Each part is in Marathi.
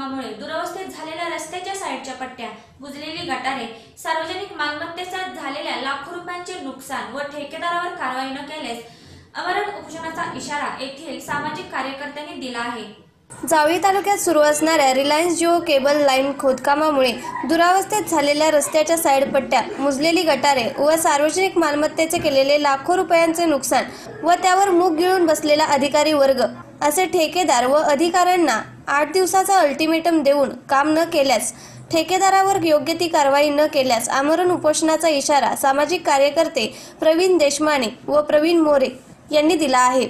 कामामुळे दुरवस्थेत झालेल्या रस्त्याच्या साईडच्या पट्ट्या बुजलेली गटारे सार्वजनिक मालमत्तेचा झालेल्या लाखो रुपयांचे नुकसान व ठेकेदारावर कारवाई न केल्यास अमरण उपोषणाचा इशारा येथील सामाजिक कार्यकर्त्यांनी दिला आहे. जावळी तालुक्यात सुरू असणाऱ्या रिलायन्स जिओ केबल लाईन खोदकामामुळे दुरावस्थेत झालेल्या रस्त्याच्या साईड पट्ट्या मुजलेली गटारे व सार्वजनिक मालमत्तेचे केलेले लाखो रुपयांचे नुकसान व त्यावर मूग गिळून बसलेला अधिकारी वर्ग असे ठेकेदार व अधिकाऱ्यांना आठ दिवसाचा अल्टिमेटम देऊन काम न केल्यास ठेकेदारावर योग्य ती कारवाई न केल्यास आमरण उपोषणाचा इशारा सामाजिक कार्यकर्ते प्रवीण देशमाने व प्रवीण मोरे यांनी दिला आहे.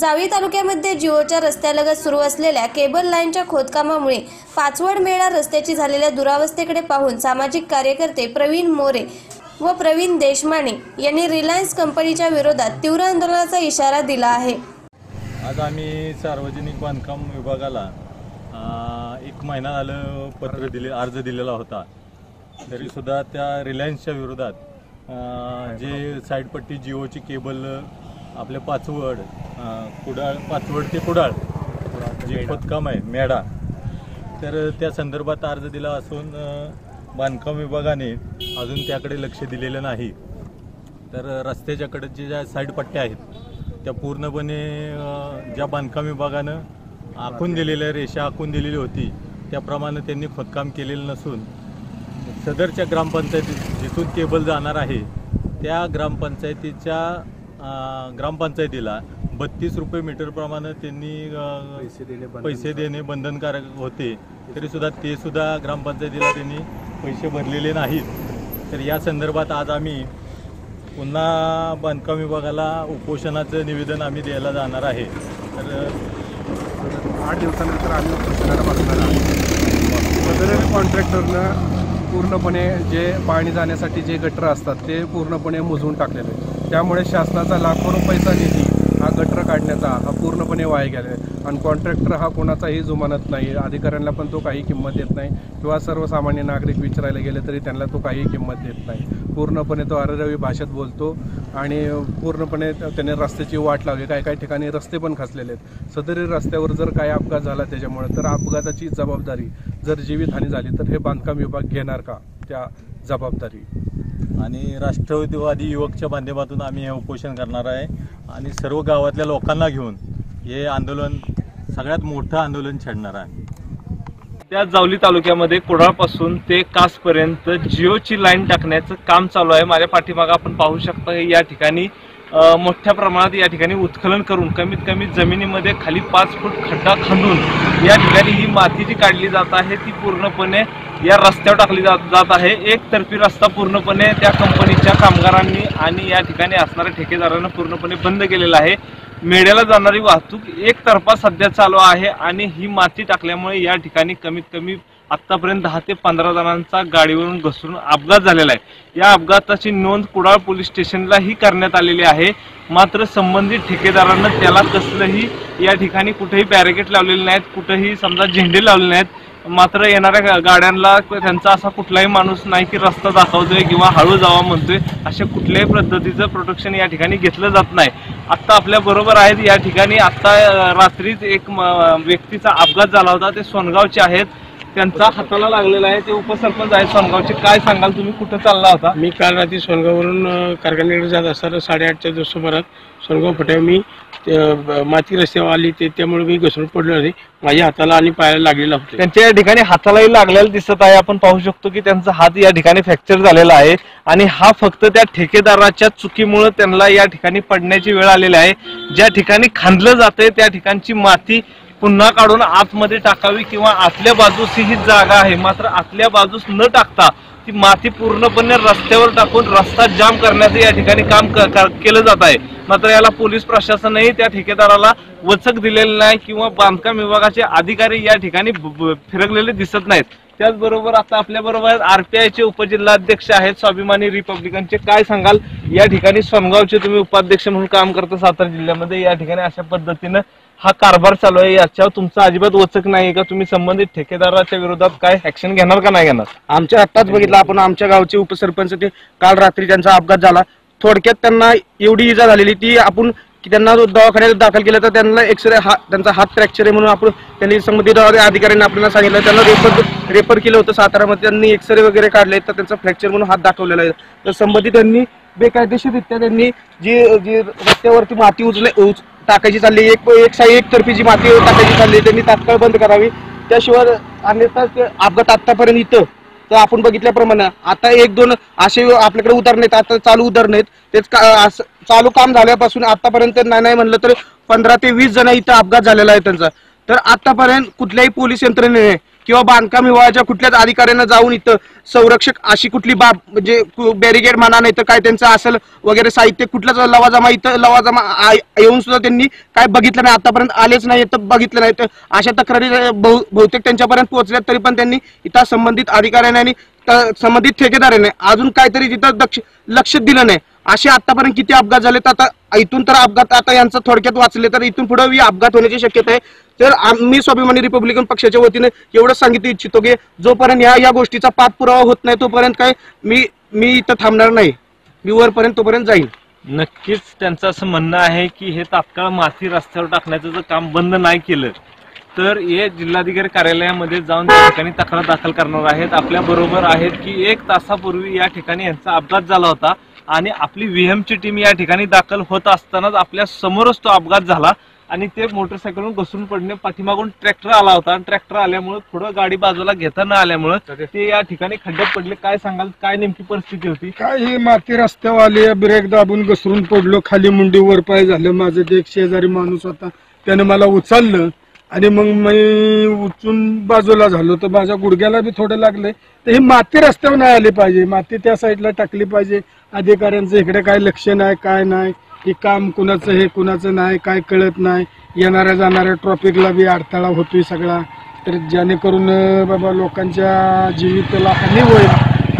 जावी तालुक्यामध्ये जिओच्या रस्त्यालगत सुरू असलेल्या केबल लाईनच्या खोदकामामुळे पाचवड मेळा रस्त्याची झालेल्या दुरावस्थेकडे पाहून सामाजिक कार्यकर्ते प्रवीण मोरे व प्रवीण देशमाने यांनी रिलायन्स कंपनीच्या विरोधात तीव्र आंदोलनाचा इशारा दिला आहे. आज आम्ही सार्वजनिक बांधकाम विभागाला एक महिना झालं पत्र दिले अर्ज दिलेला होता. तरीसुद्धा त्या रिलायन्सच्या विरोधात जे साईडपट्टी जिओची केबल आपल्या पाचवड कुडाळ पाचवड ते कुडाळ जे खोदकाम आहे मेढा. तर त्या संदर्भात अर्ज दिला असून बांधकाम विभागाने अजून त्याकडे लक्ष दिलेलं नाही. तर रस्त्याच्याकडे जे ज्या साईड पट्ट्या आहेत त्या पूर्णपणे ज्या बांधकाम विभागानं आखून दिलेल्या रेषा आखून दिलेली होती त्याप्रमाणे त्यांनी खोदकाम केलेलं नसून सदरच्या ग्रामपंचायतीत जिथून केबल जाणार आहे त्या ग्रामपंचायतीच्या ग्रामपंचायतीला बत्तीस रुपये मीटरप्रमाणे त्यांनी पैसे देणे बंधनकारक होते. तरीसुद्धा ते सुद्धा ग्रामपंचायतीला त्यांनी पैसे भरलेले नाहीत. तर या संदर्भात आज आम्ही पुन्हा बांधकाम विभागाला उपोषणाचं निवेदन आम्ही द्यायला जाणार आहे. तर आठ दिवसानंतर आम्ही उपोषणाला बसणार आहोत. कॉन्ट्रॅक्टरनं पूर्णपणे जे पाणी जाण्यासाठी जे गटर असतात ते पूर्णपणे मुजवून टाकलेले त्यामुळे शासनाचा लाखो रुपयाचा निधी हा गटर काढण्याचा हा पूर्णपणे वाया गेला आहे आणि कॉन्ट्रॅक्टर हा कोणाचाही जुमानत नाही अधिकाऱ्यांना पण तो काही किंमत देत नाही. किंवा सर्वसामान्य नागरिक विचारायला गेले तरी त्यांना तो काही किंमत देत नाही. पूर्णपणे तो अररवी भाषेत बोलतो आणि पूर्णपणे त्याने रस्त्याची वाट लावली. काही काही ठिकाणी रस्ते पण खचलेले आहेत. सदरी रस्त्यावर जर काही अपघात झाला त्याच्यामुळे तर अपघाताची जबाबदारी जर जीवितहानी झाली तर हे बांधकाम विभाग घेणार का? त्या जबाबदारी. आणि राष्ट्रवादी युवकच्या माध्यमातून आम्ही हे उपोषण करणार आहे. आणि सर्व गावातल्या लोकांना घेऊन हे आंदोलन सगळ्यात मोठं आंदोलन छेडणार आहे. त्या जावली तालुक्यामध्ये कुडाळपासून ते कासपर्यंत जिओची लाईन टाकण्याचं काम चालू आहे. माझ्या पाठीमागं आपण पाहू शकता की या ठिकाणी मोठ्या प्रमाणात या ठिकाणी उत्खनन करून कमीत कमी जमिनीमध्ये खाली पाच फूट खड्डा खंदून या ठिकाणी ही माती जी काढली जात आहे ती पूर्णपणे या रस्त्यावर टाकली जात जात आहे. एकतर्फी रस्ता पूर्णपणे त्या कंपनीच्या कामगारांनी आणि या ठिकाणी असणाऱ्या ठेकेदारांना पूर्णपणे बंद केलेला आहे. मेढ्याला जाणारी वाहतूक एकतर्फा सध्या चालू आहे आणि ही माती टाकल्यामुळे या ठिकाणी कमीत कमी आतापर्यंत दहा ते पंधरा जणांचा गाडीवरून घसरून अपघात झालेला आहे. या अपघाताची नोंद कुडाळ पोलीस स्टेशनलाही करण्यात आलेली आहे. मात्र संबंधित ठेकेदारांना त्याला कसलंही या ठिकाणी कुठेही बॅरिकेड लावलेले नाहीत कुठेही समजा झेंडे लावलेले नाहीत. मात्र येणाऱ्या गाड्यांना त्यांचा असा कुठलाही माणूस नाही की रस्ता दाखवतोय किंवा हळू जावा म्हणतोय अशा कुठल्याही पद्धतीचं प्रोटेक्शन या ठिकाणी घेतलं जात नाही. आत्ता आपल्या बरोबर आहेत या ठिकाणी आत्ता रात्रीच एक म- व्यक्तीचा अपघात झाला होता ते सोनगावचे आहेत. त्यांचा हाताला लागलेला आहे. ते उपसरपंच आहेत. सोनगावचे काय सांगाल तुम्ही? कुठं चालला होता? मी काल रात्री सोनगाववरून कारखान्याकडे जात असताना साडेआठच्या दिवस सुमारास सोनगाव फट्यावर मी ते, माती रस्त्यावर आली. ते त्यामुळे मी घसरून पडलो होते. माझ्या हाताला आणि पायाला लागलेला होते. त्यांच्या या ठिकाणी हातालाही लागलेला दिसत आहे. आपण पाहू शकतो की त्यांचा हात या ठिकाणी फ्रॅक्चर झालेला आहे. आणि हा फक्त त्या ठेकेदाराच्या चुकीमुळे त्यांना या ठिकाणी पडण्याची वेळ आलेली आहे. ज्या ठिकाणी खांदलं जातंय त्या ठिकाणची माती पुन्हा काढून आतमध्ये टाकावी किंवा आतल्या बाजूस ही जागा आहे. मात्र आतल्या बाजूस न टाकता ती माती पूर्णपणे रस्त्यावर टाकून रस्ता जाम करण्याचं या ठिकाणी काम केलं जात आहे. मात्र याला पोलीस प्रशासनही त्या ठेकेदाराला वचक दिलेलं नाही किंवा बांधकाम विभागाचे अधिकारी या ठिकाणी फिरकलेले दिसत नाहीत. त्याचबरोबर आता आपल्या बरोबर आरपीआयचे उपजिल्हाध्यक्ष आहेत स्वाभिमानी रिपब्लिकनचे. काय सांगाल? या ठिकाणी सोनगावचे तुम्ही उपाध्यक्ष म्हणून काम करता सातारा जिल्ह्यामध्ये. या ठिकाणी अशा पद्धतीनं हा कारभार चालू आहे याच्यावर तुमचा अजिबात वचक नाही का? तुम्ही संबंधित ठेकेदाराच्या विरोधात काय ऍक्शन घेणार का नाही घेणार? आमच्या आत्ताच बघितलं आपण आमच्या गावचे उपसरपंच ते काल रात्री त्यांचा अपघात झाला. थोडक्यात त्यांना एवढी इजा झालेली ती आपण की त्यांना दवाखान्यात दाखल केलं तर त्यांना एक्सरे हा त्यांचा हात फ्रॅक्चर आहे म्हणून आपण त्यांनी संबंधित अधिकाऱ्यांनी आपल्याला सांगितलं. त्यांना रेफर रेफर केलं होतं सातारामध्ये. त्यांनी एक्सरे वगैरे काढले तर त्यांचा फ्रॅक्चर म्हणून हात दाखवलेला आहे. तर संबंधित त्यांनी बेकायदेशीररित्या त्यांनी जी जी रस्त्यावरती माती उचल उच टाकायची चालली. एक एक साई एकतर्फी जी माती टाकायची चालली. त्यांनी तात्काळ बंद करावी. त्याशिवाय अन्यथा अपघात आतापर्यंत इथं. तर आपण बघितल्याप्रमाणे आता एक दोन असे आपल्याकडे उदाहरण आहेत. आता चालू उदाहरण आहेत. तेच का- चालू काम झाल्यापासून आतापर्यंत नाही नाही म्हणलं तर पंधरा ते वीस जण इथं अपघात झालेला आहे त्यांचा. तर आतापर्यंत कुठल्याही पोलीस यंत्रणेने किंवा बांधकाम विभागाच्या कुठल्याच अधिकाऱ्यांना जाऊन इथं संरक्षक अशी कुठली बाब म्हणजे बॅरिगेड म्हणा नाही तर काय त्यांचं असेल वगैरे साहित्य कुठलाच लवाजमा इथं लवाजमा येऊन सुद्धा त्यांनी काय बघितलं नाही. आतापर्यंत आलेच नाही तर बघितलं नाही. तर अशा तक्रारी बहु- बहुतेक त्यांच्यापर्यंत पोहोचल्या तरी पण त्यांनी इथं संबंधित अधिकाऱ्यांनी आणि संबंधित ठेकेदाराने अजून काहीतरी तिथं लक्ष दिलं नाही. असे आतापर्यंत किती अपघात झाले तर आता इथून तर अपघात आता यांचं थोडक्यात वाचले तर इथून पुढे अपघात होण्याची शक्यता आहे. तर आम्ही स्वाभिमानी रिपब्लिकन पक्षाच्या वतीने एवढं सांगितलं इच्छितो की जोपर्यंत ह्या या गोष्टीचा पाठपुरावा होत नाही तोपर्यंत काय मी मी इथं थांबणार नाही. मी वरपर्यंत तोपर्यंत जाईल नक्कीच त्यांचं असं म्हणणं आहे की हे तात्काळ माती रस्त्यावर टाकण्याचं जर काम बंद नाही केलं तर हे जिल्हाधिकारी कार्यालयामध्ये जाऊन त्या ठिकाणी तक्रार दाखल करणार आहेत. आपल्या बरोबर आहेत की एक तासापूर्वी या ठिकाणी यांचा अपघात झाला होता आणि आपली व्हीएमची टीम या ठिकाणी दाखल होत असतानाच आपल्या समोरच तो अपघात झाला. आणि ते मोटरसायकलवरून घसरून पडणे पाठीमागून ट्रॅक्टर आला होता. आणि ट्रॅक्टर आल्यामुळे थोडं गाडी बाजूला घेता न आल्यामुळे ते या ठिकाणी खड्ड्यात पडले. काय सांगाल? काय नेमकी परिस्थिती होती? काय ही माती रस्त्यावर आली ब्रेक दाबून घसरून पडलो खाली मुंडी वर पाय झालं माझं ते एक शेजारी माणूस होता. त्याने मला उचललं आणि मग मी उचून बाजूला झालो. तर माझ्या गुडघ्याला बी थोडं लागलंय. तर ही माती रस्त्यावर नाही आली पाहिजे. माती त्या साईडला टाकली पाहिजे. अधिकाऱ्यांचं इकडे काय लक्ष नाही काय नाही. की काम कुणाचं हे कुणाचं नाही काय कळत नाही. येणाऱ्या जाणाऱ्या ट्रॉफिकला बी अडथळा होतोय सगळा. तर जेणेकरून बाबा लोकांच्या जीविताला हानी होईल.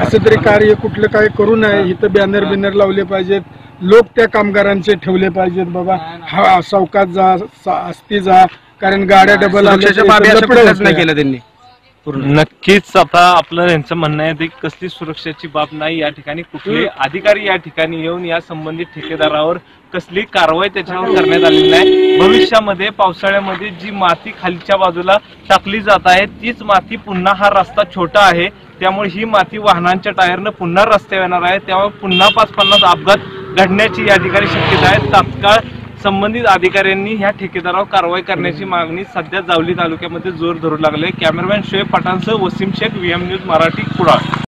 असं तरी कार्य कुठलं काय करू नये. इथं बॅनर बिनर लावले पाहिजेत. लोक त्या कामगारांचे ठेवले पाहिजेत बाबा. हा चौकात जा आस्ती जा. कारण गाड्या डबल सुरक्षेच्या बाबी नक्कीच आता आपलं यांचं म्हणणं आहे की कसली सुरक्षेची बाब नाही या ठिकाणी कुठले अधिकारी या ठिकाणी येऊन या संबंधित ठेकेदारावर कसली कारवाई त्याच्यावर करण्यात आलेली नाही. भविष्यामध्ये पावसाळ्यामध्ये जी माती खालच्या बाजूला टाकली जात आहे तीच माती पुन्हा हा रस्ता छोटा आहे. त्यामुळे ही माती वाहनांच्या टायरनं पुन्हा रस्त्यावर येणार आहे. त्यामुळे पुन्हा पाच पन्नास अपघात घडण्याची या ठिकाणी शक्यता आहे. तात्काळ संबंधित अधिकाऱ्यांनी ह्या ठेकेदारावर कारवाई करण्याची मागणी सध्या जावली तालुक्यामध्ये जोर धरू लागले. कॅमेरामॅन शोएब पठाणसह वसीम शेख व्हीएम न्यूज मराठी कुडाळ.